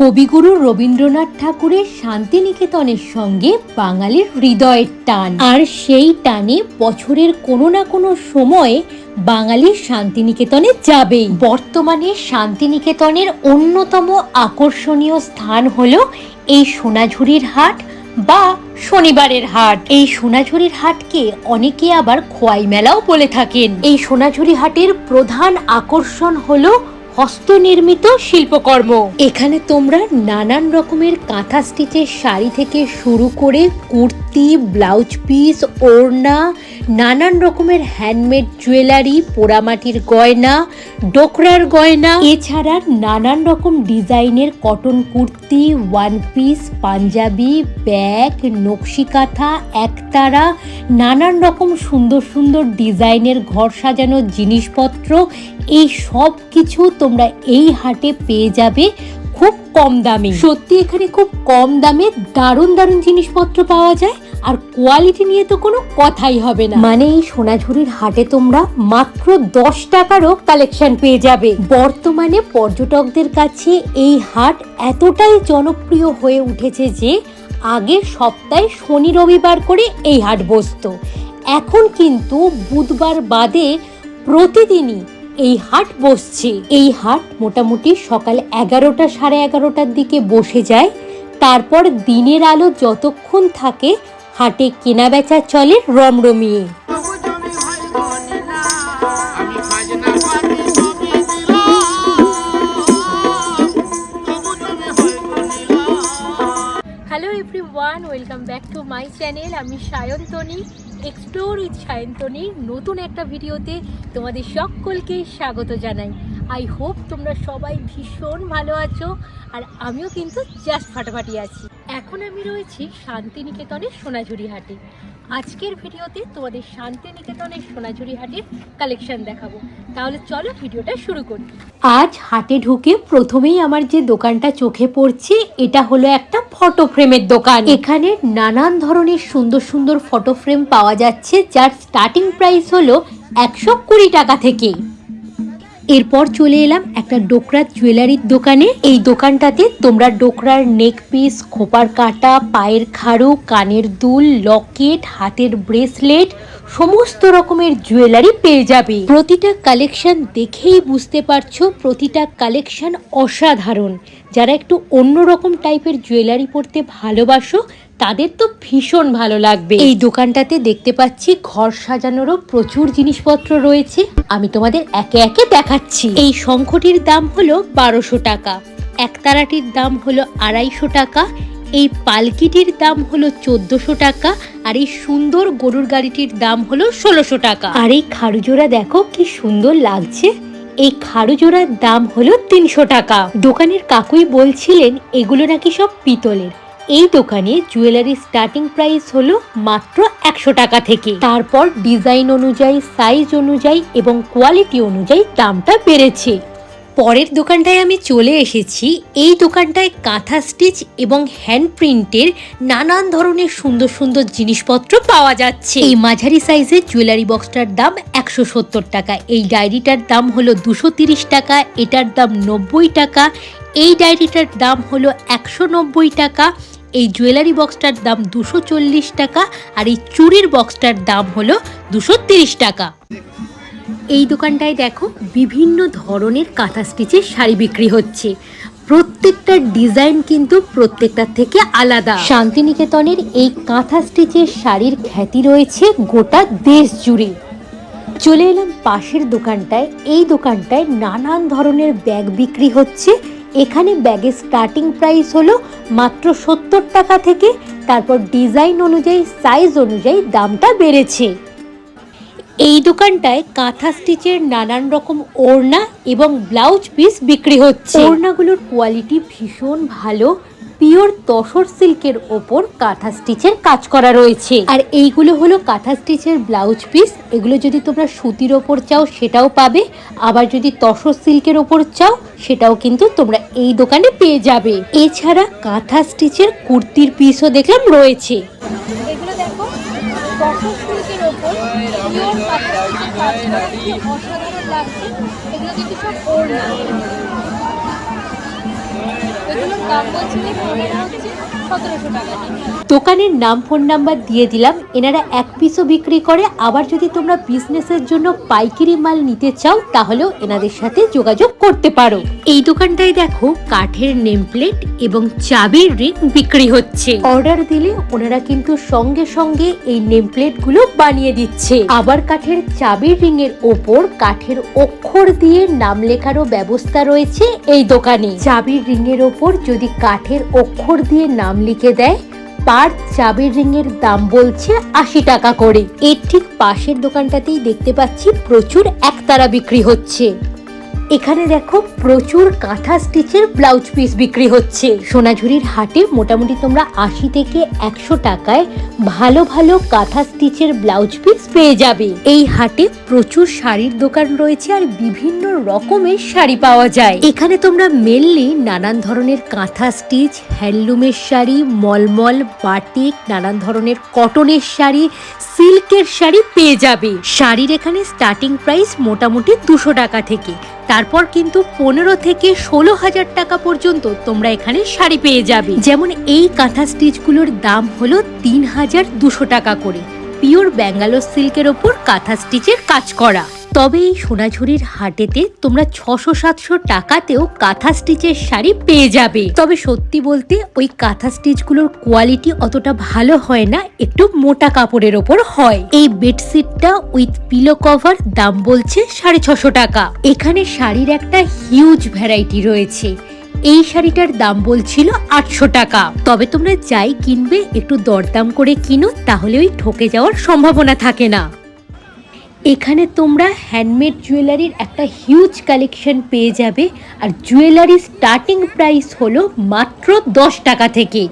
কবিগুরু রবীন্দ্রনাথ ঠাকুরের শান্তিনিকেতনের সঙ্গে বাঙালির হৃদয়ের টান। আর সেই টানে বছরের কোনো না কোনো সময়ে বাঙালির শান্তিনিকেতনে যাবেই। বর্তমানে শান্তিনিকেতনের অন্যতম আকর্ষণীয় স্থান হলো এই সোনাঝুরির হাট বা শনিবারের হাট। এই সোনাঝুরির হাটকে অনেকে আবার খোয়াই মেলাও বলে থাকেন। এই সোনাঝুরি হাটের প্রধান আকর্ষণ হলো হস্তনির্মিত শিল্পকর্ম। এখানে তোমরা নানান রকমের কাঁথা স্টিচের শাড়ি থেকে শুরু করে কুর্তি, ব্লাউজ পিস, ওড়না, নানান রকমের হ্যান্ডমেড জুয়েলারি পোড়ামাটির গয়না, ডোকরার গয়না, এছাড়া নানান রকম ডিজাইনের cotton kurti one piece panjabi bag নকশি কাঁথা, একতারা, নানান রকম সুন্দর সুন্দর ডিজাইনের ঘর সাজানোর জিনিসপত্র এই সব কিছু তোমরা এই হাটে পেয়ে যাবে খুব কম দামে। সত্যি এখানে খুব কম দামে দারুণ দারুণ জিনিসপত্র পাওয়া যায় আর কোয়ালিটি নিয়ে তো কোনো কথাই হবে না। মানে এই সোনাঝুরির হাটে তোমরা মাত্র দশ টাকারও কালেকশন পেয়ে যাবে। বর্তমানে পর্যটকদের কাছে এই হাট এতটাই জনপ্রিয় হয়ে উঠেছে যে আগের সপ্তাহে শনি রবিবার করে এই হাট বসতো। এখন কিন্তু বুধবার বাদে প্রতিদিনই এই হাট বসছে। এই হাট মোটামুটি সকাল এগারোটা সাড়ে এগারোটার দিকে বসে যায়। তারপর দিনের আলো যতক্ষণ থাকে, হাটে কেনাবেচা চলে রমরমিয়ে। Hello everyone welcome back to my channel আমি সায়ন্তনী। এক্সপ্লোর উইথ সায়ন্তনীর নতুন একটা ভিডিওতে তোমাদের সকলকে স্বাগত জানাই। আই হোপ তোমরা সবাই ভীষণ ভালো আছো, আর আমিও কিন্তু জাস্ট ফাটাফাটি আছি। এখন আমি রয়েছি শান্তিনিকেতনের সোনাঝুরি হাটে আজকের ভিডিওতে তোমাদের শান্তিনিকেতনের সোনাঝুরি হাটের কালেকশন দেখাবো। তাহলে চলো ভিডিওটা শুরু করি। আজ হাটে ঢুকে প্রথমেই আমার যে দোকানটা চোখে পড়ছে, এটা হলো একটা ফটো ফ্রেমের দোকান। এখানে নানান ধরনের সুন্দর সুন্দর ফটো ফ্রেম পাওয়া যাচ্ছে, যার স্টার্টিং প্রাইস হলো একশো কুড়ি টাকা থেকে এরপর চলে এলাম একটা ডোকরার জুয়েলারির দোকানে। এই দোকানটাতে তোমরা ডোকরার নেক পিস খোপার কাটা, পায়ের খাড়ু, কানের দুল লকেট হাতের ব্রেসলেট সমস্ত রকমের জুয়েলারি পেয়ে যাবে। প্রতিটা কালেকশন দেখেই বুঝতে পারছ, প্রতিটা কালেকশন অসাধারণ। যারা একটু অন্যরকম টাইপের জুয়েলারি পরতে ভালোবাসো তাদের তো ভীষণ ভালো লাগবে। এই দোকানটাতে দেখতে পাচ্ছি ঘর সাজানোরও প্রচুর জিনিসপত্র রয়েছে। আমি তোমাদের একে একে দেখাচ্ছি। এই শঙ্খটির দাম হলো বারোশো টাকা। একতারাটির দাম হলো আড়াইশো টাকা। এই পালকিটির দাম হলো চোদ্দশো টাকা। আর এই সুন্দর গরুর গাড়িটির দাম হলো ষোলোশো টাকা। আর এই খারুজোড়া দেখো কি সুন্দর লাগছে। এই খারুজোড়ার দাম হলো তিনশো টাকা। দোকানের কাকুই বলছিলেন, এগুলো নাকি সব পিতলের। এই দোকানে জুয়েলারি স্টার্টিং প্রাইস হলো মাত্র একশো টাকা থেকে। তারপর ডিজাইন অনুযায়ী সাইজ অনুযায়ী এবং কোয়ালিটি অনুযায়ী দামটা বেড়েছে। পরের দোকানটায় আমি চলে এসেছি। এই দোকানটায় কাঁথা স্টিচ এবং হ্যান্ড প্রিন্টের নানান ধরনের সুন্দর সুন্দর জিনিসপত্র পাওয়া যাচ্ছে। এই মাঝারি সাইজের জুয়েলারি বক্সটার দাম একশো সত্তর টাকা। এই ডায়েরিটার দাম হলো দুশো তিরিশ টাকা, এটার দাম নব্বই টাকা। এই ডায়েরিটার দাম হলো একশো নব্বই টাকা। এই জুয়েলারি বক্সটার দাম দুশো চল্লিশ টাকা আর এই চুড়ির বক্সটার দাম হলো দুশো তিরিশ টাকা। এই দোকানটায় দেখো বিভিন্ন ধরনের কাঁথা স্টিচের শাড়ি বিক্রি হচ্ছে। প্রত্যেকটা ডিজাইন কিন্তু প্রত্যেকটার থেকে আলাদা। শান্তিনিকেতনের এই কাঁথা স্টিচের শাড়ির খ্যাতি রয়েছে গোটা দেশ জুড়ে। চলে এলাম পাশের দোকানটায়। এই দোকানটায় নানান ধরনের ব্যাগ বিক্রি হচ্ছে। এখানে ব্যাগের স্টার্টিং প্রাইস হলো মাত্র সত্তর টাকা থেকে, তারপর ডিজাইন অনুযায়ী সাইজ অনুযায়ী দামটা বেড়েছে। এই দোকানটায় কাঁথা স্টিচের নানান রকম ওড়না এবং ব্লাউজ পিস বিক্রি হচ্ছে। ওড়নাগুলোর কোয়ালিটি ভীষণ ভালো। পিওর তসর সিল্কের ওপর কাঁথা স্টিচের কাজ করা রয়েছে। আর এইগুলো হলো কাঁথা স্টিচের ব্লাউজ পিস। এগুলো যদি তোমরা সুতির ওপর চাও, সেটাও পাবে। আবার যদি তসর সিল্কের ওপর চাও, সেটাও কিন্তু তোমরা এই দোকানে পেয়ে যাবে। এছাড়া কাঁথা স্টিচের কুর্তির পিসও দেখলাম রয়েছে। এগুলো দেখো, তসর সিল্কের ওপর পিওর কাঁথা স্টিচের কাজ করা কি অসাধারণ লাগছে। এগুলো কিন্তু সব ওড়না দোকানের নাম ফোন নাম্বার দিয়ে দিলাম। এনারা এক পিসও বিক্রি করে। আবার যদি তোমরা বিজনেসের জন্য পাইকারি মাল নিতে চাও, তাহলেও এনাদের সাথে যোগাযোগ করতে পারো। এই দোকানটায় দেখো, কাঠের নেম প্লেট এবং চাবির রিং বিক্রি হচ্ছে। অর্ডার দিলে ওনারা কিন্তু সঙ্গে সঙ্গে এই নেম প্লেটগুলো বানিয়ে দিচ্ছে। আবার কাঠের চাবির রিং এর ওপর কাঠের অক্ষর দিয়ে নাম লেখারও ব্যবস্থা রয়েছে এই দোকানে। চাবির রিং এর ওপর যদি কাঠের অক্ষর দিয়ে নাম লিখে দেয় পার চাবির রিং এর দাম বলছে আশি টাকা করে। এর ঠিক পাশের দোকানটাতেই দেখতে পাচ্ছি প্রচুর একতারা বিক্রি হচ্ছে। এখানে দেখো প্রচুর কাঁথা স্টিচের ব্লাউজ পিস বিক্রি হচ্ছে। সোনাঝুরির হাটে মোটামুটি তোমরা আশি থেকে একশো টাকায় ভালো ভালো কাঁথা স্টিচের ব্লাউজ পিস পেয়ে যাবে। এই হাটে প্রচুর শাড়ির দোকান রয়েছে আর বিভিন্ন রকমের শাড়ি পাওয়া যায়। এখানে তোমরা মেনলি নানান ধরনের কাঁথা স্টিচ, হ্যান্ডলুমের শাড়ি, মলমল, বাটিক, নানান ধরনের কটনের শাড়ি, সিল্কের শাড়ি পেয়ে যাবে। শাড়ির এখানে স্টার্টিং প্রাইস মোটামুটি দুশো টাকা থেকে। তারপর কিন্তু পনেরো থেকে ষোলো হাজার টাকা পর্যন্ত তোমরা এখানে শাড়ি পেয়ে যাবে। যেমন এই কাঁথা স্টিচগুলোর দাম হলো তিন হাজার দুশো টাকা করে। পিওর ব্যাঙ্গালোর সিল্কের ওপর কাঁথা স্টিচের কাজ করা। তবে এই সোনাঝুরির হাটেতে তোমরা ছশো সাতশো টাকাতেও কাঁথা স্টিচের শাড়ি পেয়ে যাবে। তবে সত্যি বলতে ওই কাঁথা স্টিচগুলোর কোয়ালিটি অতটা ভালো হয় না, একটু মোটা কাপড়ের ওপর হয়। এই বেডশিটটা উইথ পিলো কভার দাম বলছে সাড়ে ছশো টাকা। এখানে শাড়ির একটা হিউজ ভ্যারাইটি রয়েছে। এই শাড়িটার দাম বলছিল আটশো টাকা। তবে তোমরা যাই কিনবে, একটু দরদাম করে কিনো, তাহলে ওই ঠকে যাওয়ার সম্ভাবনা থাকে না। এখানে তোমরা হ্যান্ডমেড জুয়েলারির একটা হিউজ কালেকশন পেয়ে যাবে। আর জুয়েলারি স্টার্টিং প্রাইস হলো মাত্র দশ টাকা থেকে।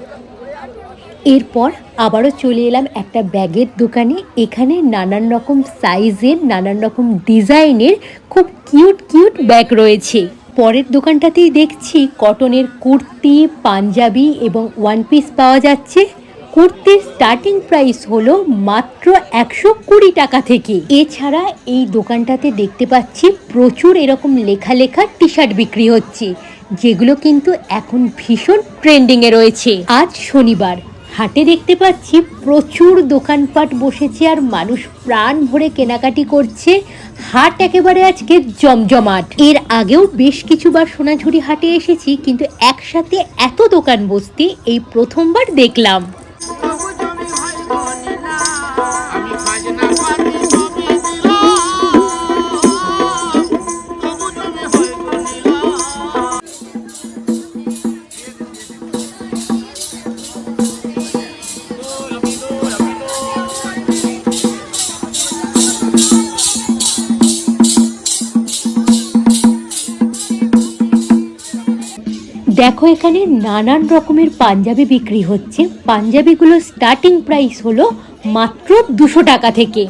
এরপর আবারও চলে এলাম একটা ব্যাগের দোকানে। এখানে নানান রকম সাইজের নানান রকম ডিজাইনের খুব কিউট কিউট ব্যাগ রয়েছে। পরের দোকানটাতেই দেখছি কটনের কুর্তি, পাঞ্জাবি এবং ওয়ান পিস পাওয়া যাচ্ছে। কুর্তির স্টার্টিং প্রাইস হলো মাত্র একশো কুড়ি টাকা থেকে। এছাড়া এই দোকানটাতে দেখতে পাচ্ছি প্রচুর এরকম লেখা লেখা টি শার্ট বিক্রি হচ্ছে, যেগুলো কিন্তু এখন ভীষণ ট্রেন্ডিংয়ে রয়েছে। আজ শনিবার, হাটে দেখতে পাচ্ছি প্রচুর দোকানপাট বসেছে আর মানুষ প্রাণ ভরে কেনাকাটি করছে। হাট একেবারে আজকে জমজমাট। এর আগেও বেশ কিছুবার সোনাঝুরি হাটে এসেছি, কিন্তু একসাথে এত দোকান বসতে, এই প্রথমবার দেখলাম। দেখো, এখানে নানান রকমের পাঞ্জাবি বিক্রি হচ্ছে। পাঞ্জাবিগুলো স্টার্টিং প্রাইস হলো মাত্র দুশো টাকা থেকে।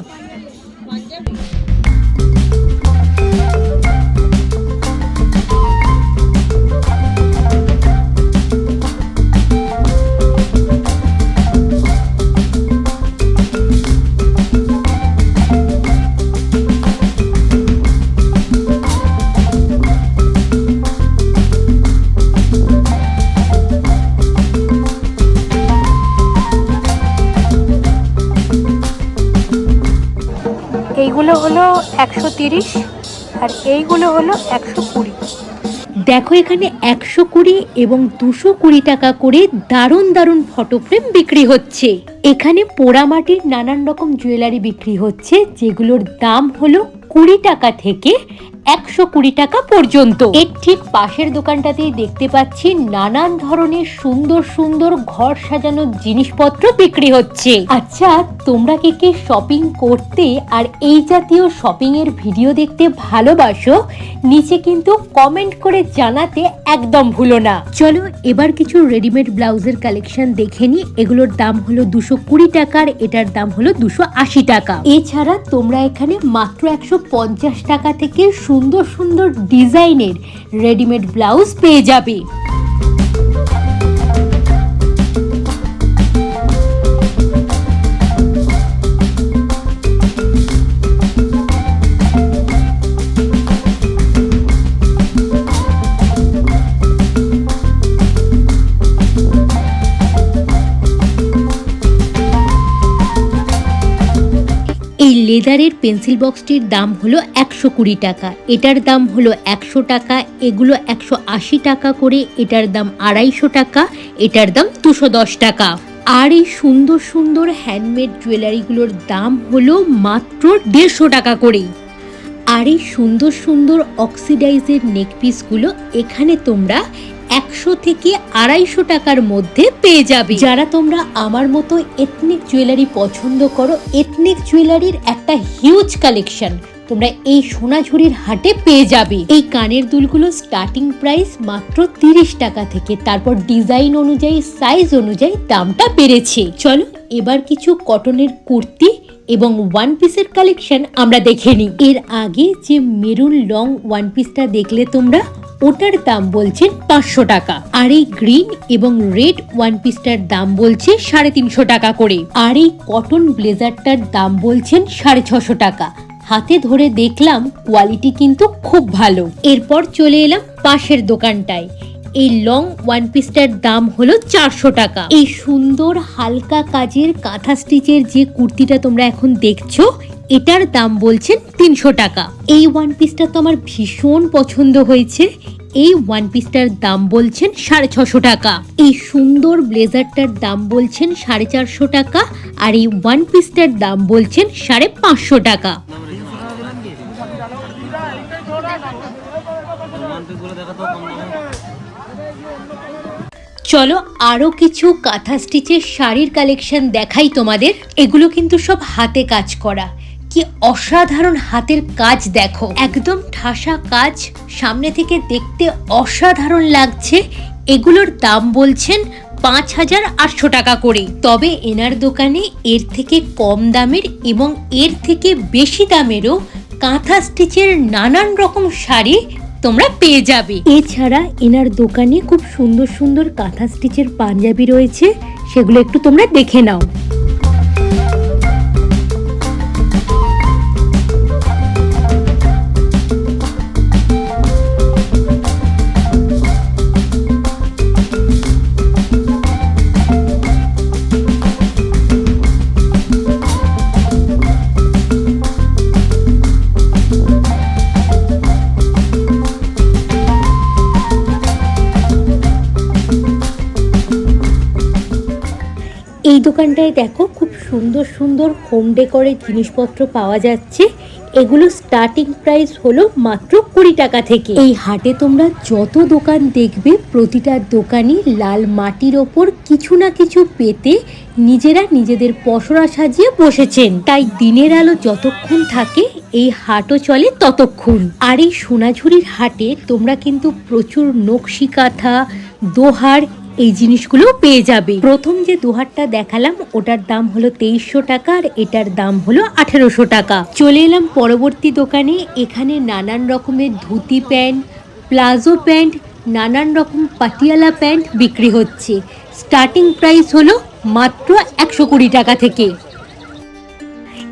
এইগুলো হলো একশো তিরিশ আর এইগুলো হলো একশো কুড়ি। দেখো এখানে একশো কুড়ি এবং দুশো কুড়ি টাকা করে দারুণ দারুণ ফটো ফ্রেম বিক্রি হচ্ছে। এখানে পোড়ামাটির নানান রকম জুয়েলারি বিক্রি হচ্ছে, যেগুলোর দাম হলো কুড়ি টাকা থেকে একশো কুড়ি টাকা পর্যন্ত। এর ঠিক পাশের দোকানটাতেই দেখতে পাচ্ছি নানান ধরনের সুন্দর সুন্দর ঘর সাজানোর জিনিসপত্র বিক্রি হচ্ছে। আচ্ছা তোমরা কে কে শপিং করতে আর এই জাতীয় শপিং এর ভিডিও দেখতে ভালোবাসো? নিচে কিন্তু কমেন্ট করে জানাতে একদম ভুলো না। চলো, এবার কিছু রেডিমেড ব্লাউজের কালেকশন দেখে নি এগুলোর দাম হলো দুশো কুড়ি টাকার এটার দাম হলো দুশো আশি টাকা। এছাড়া তোমরা এখানে মাত্র একশো পঞ্চাশ টাকা থেকে সুন্দর সুন্দর ডিজাইনের রেডিমেড ব্লাউজ পেয়ে যাবে। লেদারের পেন্সিল বক্সটির দাম হলো একশো কুড়ি টাকা। এটার দাম হলো একশো টাকা, এগুলো একশো আশি টাকা করে, এটার দাম আড়াইশো টাকা, এটার দাম দুশো দশ টাকা। আর এই সুন্দর সুন্দর হ্যান্ডমেড জুয়েলারিগুলোর দাম হলো মাত্র দেড়শো টাকা করেই। আর এই সুন্দর সুন্দর অক্সিডাইজের নেকপিসগুলো এখানে তোমরা একশো থেকে আড়াইশো টাকার মধ্যে পেয়ে যাবে। যারা তোমরা আমার মতো এথনিক জুয়েলারি পছন্দ করো এথনিক জুয়েলারির একটা হিউজ কালেকশন তোমরা এই সোনাঝুরির হাটে পেয়ে যাবে। এই কানের দুলগুলো স্টার্টিং প্রাইস মাত্র তিরিশ টাকা থেকে, তারপর ডিজাইন অনুযায়ী সাইজ অনুযায়ী দামটা বেড়েছে। চলো এবার কিছু কটনের কুর্তি এবং ওয়ান পিসের কালেকশন আমরা দেখে নিই। এর আগে যে মেরুন লং ওয়ান পিসটা দেখলে তোমরা ওটার দাম বলছেন পাঁচশো টাকা। আর এই গ্রিন এবং রেড ওয়ান পিসটার দাম বলছে সাড়ে তিনশো টাকা করে। আর এই কটন ব্লেজারটার দাম বলছেন সাড়ে ছশো টাকা। হাতে ধরে দেখলাম কোয়ালিটি কিন্তু খুব ভালো। এরপর চলে এলাম পাশের দোকানটায়। এই লং ওয়ান পিসটার দাম হলো চারশো টাকা। এই সুন্দর হালকা কাজের কাঁথা স্টিচের যে কুর্তিটা তোমরা এখন দেখছ এটার দাম বলছেন তিনশো টাকা। এই ওয়ান পিসটা তো আমার ভীষণ পছন্দ হয়েছে। এই ওয়ান পিসটার দাম বলছেন সাড়ে ছশো টাকা। এই সুন্দর ব্লেজারটার দাম বলছেন সাড়ে চারশো টাকা আর এই ওয়ান পিসটার দাম বলছেন সাড়ে পাঁচশো টাকা। চলো আরও কিছু কাঁথা স্টিচের শাড়ির কালেকশন দেখাই তোমাদের। এগুলো কিন্তু সব হাতে কাজ করা। কি অসাধারণ হাতের কাজ দেখো। একদম ঠাসা কাজ, সামনে থেকে দেখতে অসাধারণ লাগছে। এগুলোর দাম বলছেন পাঁচ হাজার আটশো টাকা করে তবে এনার দোকানে এর থেকে কম দামের এবং এর থেকে বেশি দামেরও কাঁথা স্টিচের নানান রকম শাড়ি তোমরা পেয়ে যাবে। এছাড়া এনার দোকানে খুব সুন্দর সুন্দর কাঁথা স্টিচের পাঞ্জাবি রয়েছে, সেগুলো একটু তোমরা দেখে নাও। দোকানটায় দেখো খুব সুন্দর সুন্দর হোম ডেকোরের জিনিসপত্র পাওয়া যাচ্ছে। এগুলো স্টার্টিং প্রাইস হলো মাত্র কুড়ি টাকা থেকে। এই হাটে তোমরা যত দোকান দেখবে, প্রতিটা দোকানই লাল মাটির ওপর কিছু না কিছু পেতে নিজেরা নিজেদের পসরা সাজিয়ে বসেছেন। তাই দিনের আলো যতক্ষণ থাকে, এই হাটও চলে ততক্ষণ। আর এই সোনাঝুরির হাটে তোমরা কিন্তু প্রচুর নকশি কাঁথা দোহার এই জিনিসগুলো পেয়ে যাবে। প্রথম যে দুহারটা দেখালাম, ওটার দাম হলো তেইশশো টাকা আর এটার দাম হলো আঠেরোশো টাকা। চলে এলাম পরবর্তী দোকানে, এখানে নানান রকমের ধুতি প্যান্ট, প্লাজো প্যান্ট, নানান রকম পাটিয়ালা প্যান্ট বিক্রি হচ্ছে। স্টার্টিং প্রাইস হলো মাত্র একশো কুড়ি টাকা থেকে।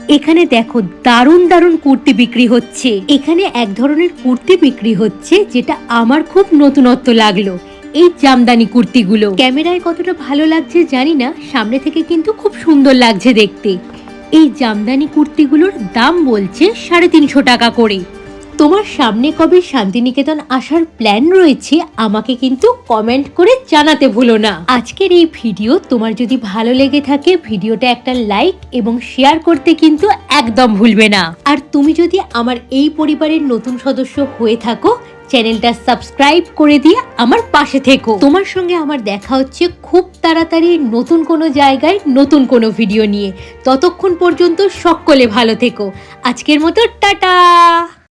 এখানে দেখো দারুণ দারুণ কুর্তি বিক্রি হচ্ছে। এখানে এক ধরনের কুর্তি বিক্রি হচ্ছে, যেটা আমার খুব নতুনত্ব লাগল। এই জামদানি কুর্তিগুলো। ক্যামেরায় কতটা ভালো লাগছে জানি না, সামনে থেকে কিন্তু খুব সুন্দর লাগছে দেখতে। এই জামদানি কুর্তিগুলোর দাম বলছে সাড়ে তিনশো টাকা করে। তোমার সামনে কবে শান্তিনিকেতন আসার প্ল্যান রয়েছে, আমাকে কিন্তু কমেন্ট করে জানাতে ভুলো না। আজকের এই ভিডিও তোমার যদি ভালো লেগে থাকে ভিডিওটা একটা লাইক এবং শেয়ার করতে কিন্তু একদম ভুলবে না। আর তুমি যদি আমার এই পরিবারের নতুন সদস্য হয়ে থাকো, চ্যানেলটা সাবস্ক্রাইব করে দিয়ে আমার পাশে থেকো। তোমার সঙ্গে আমার দেখা হচ্ছে খুব তাড়াতাড়ি নতুন কোনো জায়গায়, নতুন কোনো ভিডিও নিয়ে। ততক্ষণ পর্যন্ত সকলে ভালো থেকো। আজকের মতো টাটা!